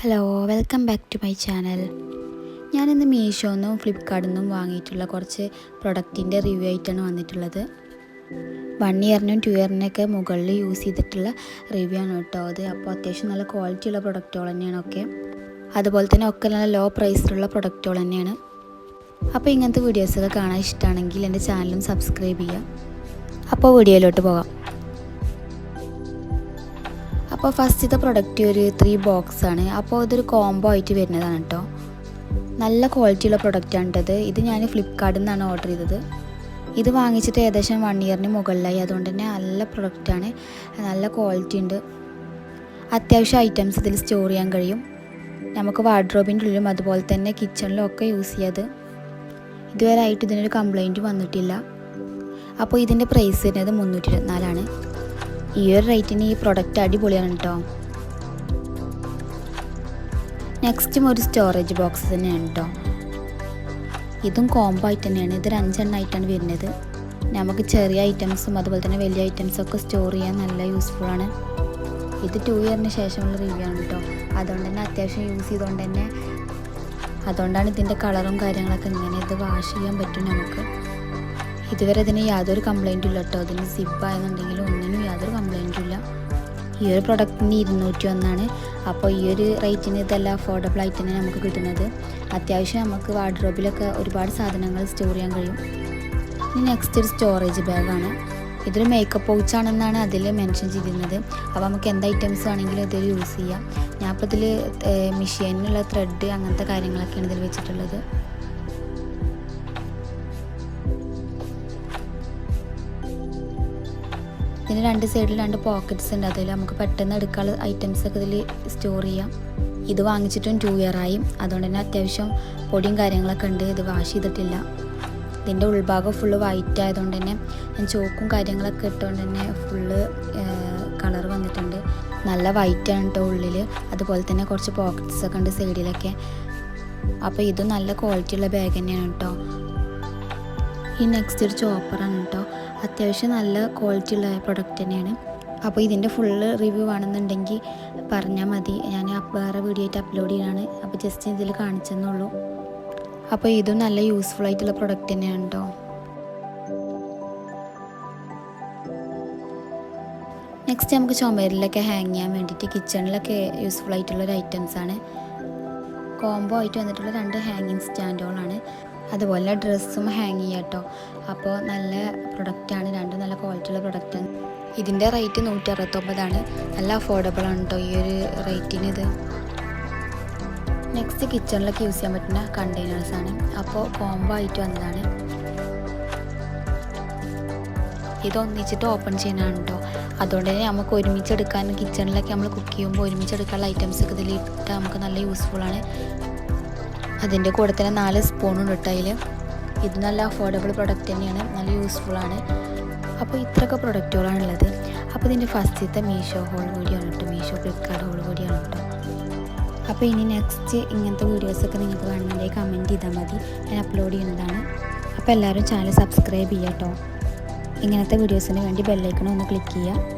Hello welcome back to my channel ഞാനിന്ന് മീഷോന്നും ഫ്ലിപ്കാർട്ടിൽ നിന്നും വാങ്ങിയിട്ടുള്ള കുറച്ച് പ്രൊഡക്റ്റിന്റെ റിവ്യൂ ആയിട്ടാണ് വന്നിട്ടുള്ളത്. വൺ ഇയറിനും ടു ഇയറിനൊക്കെ മുകളിൽ യൂസ് ചെയ്തിട്ടുള്ള റിവ്യൂ ആണ് കേട്ടോ അത്. അപ്പോൾ അത്യാവശ്യം നല്ല ക്വാളിറ്റി ഉള്ള പ്രൊഡക്റ്റുകൾ തന്നെയാണ് ഒക്കെ. അതുപോലെ തന്നെ ഒക്കെ നല്ല ലോ പ്രൈസിലുള്ള പ്രൊഡക്റ്റുകൾ തന്നെയാണ്. അപ്പോൾ ഇങ്ങനത്തെ വീഡിയോസൊക്കെ കാണാൻ ഇഷ്ടമാണെങ്കിൽ എന്റെ ചാനലും സബ്സ്ക്രൈബ് ചെയ്യുക. അപ്പോൾ വീഡിയോയിലോട്ട് പോകാം. അപ്പോൾ ഫസ്റ്റത്തെ പ്രൊഡക്റ്റ് ഒരു ത്രീ ബോക്സ് ആണ്. അപ്പോൾ ഇതൊരു കോംബോ ആയിട്ട് വരുന്നതാണ് കേട്ടോ നല്ല ക്വാളിറ്റിയുള്ള പ്രൊഡക്റ്റാണ് കേട്ടത് ഇത്. ഞാൻ ഫ്ലിപ്കാർട്ടിൽ നിന്നാണ് ഓർഡർ ചെയ്തത്. ഇത് വാങ്ങിച്ചിട്ട് ഏകദേശം വൺ ഇയറിന് മുകളിലായി. അതുകൊണ്ട് തന്നെ നല്ല പ്രൊഡക്റ്റാണ് നല്ല ക്വാളിറ്റി ഉണ്ട്. അത്യാവശ്യം ഐറ്റംസ് ഇതിൽ സ്റ്റോർ ചെയ്യാൻ കഴിയും. നമുക്ക് വാർഡ്രോബിന്റെ ഉള്ളിലും അതുപോലെ തന്നെ കിച്ചണിലും ഒക്കെ യൂസ് ചെയ്യാത്. ഇതുവരെ ആയിട്ട് ഇതിനൊരു കംപ്ലൈന്റ് വന്നിട്ടില്ല. അപ്പോൾ ഇതിന്റെ പ്രൈസ് വരുന്നത് മുന്നൂറ്റി ഇരുപത്തിനാലാണ് ഈ ഒരു റേറ്റിന് ഈ പ്രൊഡക്റ്റ് അടിപൊളിയാണ് കേട്ടോ നെക്സ്റ്റും ഒരു സ്റ്റോറേജ് ബോക്സ് തന്നെയാണ് കേട്ടോ ഇതും കോംബോ ആയിട്ട് തന്നെയാണ്. ഇതൊരു അഞ്ചെണ്ണമായിട്ടാണ് വരുന്നത്. നമുക്ക് ചെറിയ ഐറ്റംസും അതുപോലെ തന്നെ വലിയ ഐറ്റംസും ഒക്കെ സ്റ്റോർ ചെയ്യാൻ നല്ല യൂസ്ഫുൾ ആണ്. ഇത് ടു ഇയറിന് ശേഷമുള്ള റിവ്യൂ ആണ് കേട്ടോ അതുകൊണ്ട് തന്നെ അത്യാവശ്യം യൂസ് ചെയ്തുകൊണ്ട് തന്നെ അതുകൊണ്ടാണ് ഇതിന്റെ കളറും കാര്യങ്ങളൊക്കെ ഇങ്ങനെ ഇത് വാഷ് ചെയ്യാൻ പറ്റും നമുക്ക്. ഇതുവരെ ഇതിന് യാതൊരു കംപ്ലൈന്റും ഇല്ല കേട്ടോ അതിന് സിബായെന്നുണ്ടെങ്കിലും ഒന്നിനും യാതൊരു കംപ്ലൈന്റും ഇല്ല. ഈ ഒരു പ്രൊഡക്റ്റിന് ഇരുന്നൂറ്റി ഒന്നാണ്. അപ്പോൾ ഈ ഒരു റേറ്റിന് ഇതെല്ലാം അഫോർഡബിൾ ആയിട്ട് തന്നെ നമുക്ക് കിട്ടുന്നത്. അത്യാവശ്യം നമുക്ക് വാർഡ്രോബിലൊക്കെ ഒരുപാട് സാധനങ്ങൾ സ്റ്റോർ ചെയ്യാൻ കഴിയും. ഇനി നെക്സ്റ്റ് ഒരു സ്റ്റോറേജ് ബാഗാണ് ഇതൊരു മേക്കപ്പ് പൗച്ചാണെന്നാണ് അതിൽ മെൻഷൻ ചെയ്തിരുന്നത്. അപ്പോൾ നമുക്ക് എന്ത് ഐറ്റംസ് ആണെങ്കിലും ഇതിൽ യൂസ് ചെയ്യാം. ഞാൻ ഇതിൽ മെഷീനിലുള്ള ത്രെഡ് അങ്ങനത്തെ കാര്യങ്ങളൊക്കെയാണ് ഇതിൽ വെച്ചിട്ടുള്ളത്. ഇതിന് രണ്ട് സൈഡിൽ രണ്ട് പോക്കറ്റ്സ് ഉണ്ട് അതിൽ നമുക്ക് പെട്ടെന്ന് എടുക്കാനുള്ള ഐറ്റംസ് ഒക്കെ ഇതിൽ സ്റ്റോർ ചെയ്യാം. ഇത് വാങ്ങിച്ചിട്ടും ടു ഇയർ ആയി. അതുകൊണ്ട് തന്നെ അത്യാവശ്യം പൊടിയും കാര്യങ്ങളൊക്കെ ഉണ്ട് ഇത് വാഷ് ചെയ്തിട്ടില്ല. ഇതിന്റെ ഉൾഭാഗം ഫുള്ള് വൈറ്റ് ആയതുകൊണ്ട് തന്നെ ഞാൻ ചോക്കും കാര്യങ്ങളൊക്കെ ഇട്ടുകൊണ്ട് തന്നെ ഫുള്ള് കളർ വന്നിട്ടുണ്ട്. നല്ല വൈറ്റ് ആണ് കേട്ടോ ഉള്ളിൽ അതുപോലെ തന്നെ കുറച്ച് പോക്കറ്റ്സ് ഒക്കെ ഉണ്ട് സൈഡിലൊക്കെ അപ്പോൾ ഇതും നല്ല ക്വാളിറ്റി ഉള്ള ബാഗ് തന്നെയാണ് കേട്ടോ ഈ നെക്സ്റ്റ് ഒരു ചോപ്പറാണ് കേട്ടോ അത്യാവശ്യം നല്ല ക്വാളിറ്റി ഉള്ള പ്രൊഡക്റ്റ് തന്നെയാണ്. അപ്പോൾ ഇതിന്റെ ഫുള്ള് റിവ്യൂ ആണെന്നുണ്ടെങ്കിൽ പറഞ്ഞാൽ മതി. ഞാൻ വേറെ വീഡിയോ ആയിട്ട് അപ്ലോഡ് ചെയ്യാനാണ് അപ്പോൾ ജസ്റ്റ് ഇതിൽ കാണിച്ചെന്നുള്ളൂ അപ്പോൾ ഇതും നല്ല യൂസ്ഫുൾ ആയിട്ടുള്ള പ്രൊഡക്റ്റ് തന്നെയാണ് കേട്ടോ നെക്സ്റ്റ് നമുക്ക് ചുമരിലൊക്കെ ഹാങ് ചെയ്യാൻ വേണ്ടിയിട്ട് കിച്ചണിലൊക്കെ യൂസ്ഫുൾ ആയിട്ടുള്ള ഒരു ഐറ്റംസ് ആണ്. കോംബോ ആയിട്ട് വന്നിട്ടുള്ള രണ്ട് ഹാങ്ങിങ് സ്റ്റാൻഡുകളാണ് അതുപോലെ ഡ്രസ്സും ഹാങ് ചെയ്യാം കേട്ടോ അപ്പോൾ നല്ല പ്രൊഡക്റ്റാണ് രണ്ടും നല്ല ക്വാളിറ്റിയുള്ള പ്രൊഡക്റ്റാണ് ഇതിന്റെ റേറ്റ് നൂറ്റി അറുപത്തൊമ്പതാണ് നല്ല അഫോർഡബിൾ ആണ് കേട്ടോ ഈ ഒരു റേറ്റിന് ഇത്. നെക്സ്റ്റ് കിച്ചണിലൊക്കെ യൂസ് ചെയ്യാൻ പറ്റുന്ന കണ്ടെയ്നേഴ്സാണ് അപ്പോൾ കോംബോ ആയിട്ട് വന്നതാണ്. ഇത് ഒന്നിച്ചിട്ട് ഓപ്പൺ ചെയ്യാനാണ് കേട്ടോ അതുകൊണ്ട് തന്നെ നമുക്ക് ഒരുമിച്ച് എടുക്കാൻ കിച്ചണിലൊക്കെ നമ്മൾ കുക്ക് ചെയ്യുമ്പോൾ ഒരുമിച്ച് എടുക്കാനുള്ള ഐറ്റംസ് ഒക്കെ ഇതിൽ ഇട്ടാൽ നമുക്ക് നല്ല യൂസ്ഫുൾ ആണ്. അതിന്റെ കൂടെ തന്നെ നാല് സ്പൂണും അതിൽ ഇത് നല്ല അഫോർഡബിൾ പ്രൊഡക്റ്റ് തന്നെയാണ് നല്ല യൂസ്ഫുൾ ആണ്. അപ്പോൾ ഇത്രയൊക്കെ പ്രൊഡക്റ്റുകളാണുള്ളത് അപ്പോൾ ഇതിന്റെ ഫസ്റ്റത്തെ മീഷോ ഹോൾ വീഡിയോ കേട്ടോ. മീഷോ ഫ്ലിപ്കാർട്ട് ഹോൾ വീഡിയോ കേട്ടോ. അപ്പോൾ ഇനി നെക്സ്റ്റ് ഇങ്ങനത്തെ വീഡിയോസൊക്കെ നിങ്ങൾക്ക് വേണമെന്നുണ്ടെങ്കിൽ കമന്റ് ചെയ്താൽ മതി. ഞാൻ അപ്ലോഡ് ചെയ്യുന്നതാണ്. അപ്പോൾ എല്ലാവരും ചാനൽ സബ്സ്ക്രൈബ് ചെയ്യാം കേട്ടോ. ഇങ്ങനത്തെ വീഡിയോസിന് വേണ്ടി ബെല്ലൈക്കണം ഒന്ന് ക്ലിക്ക് ചെയ്യുക.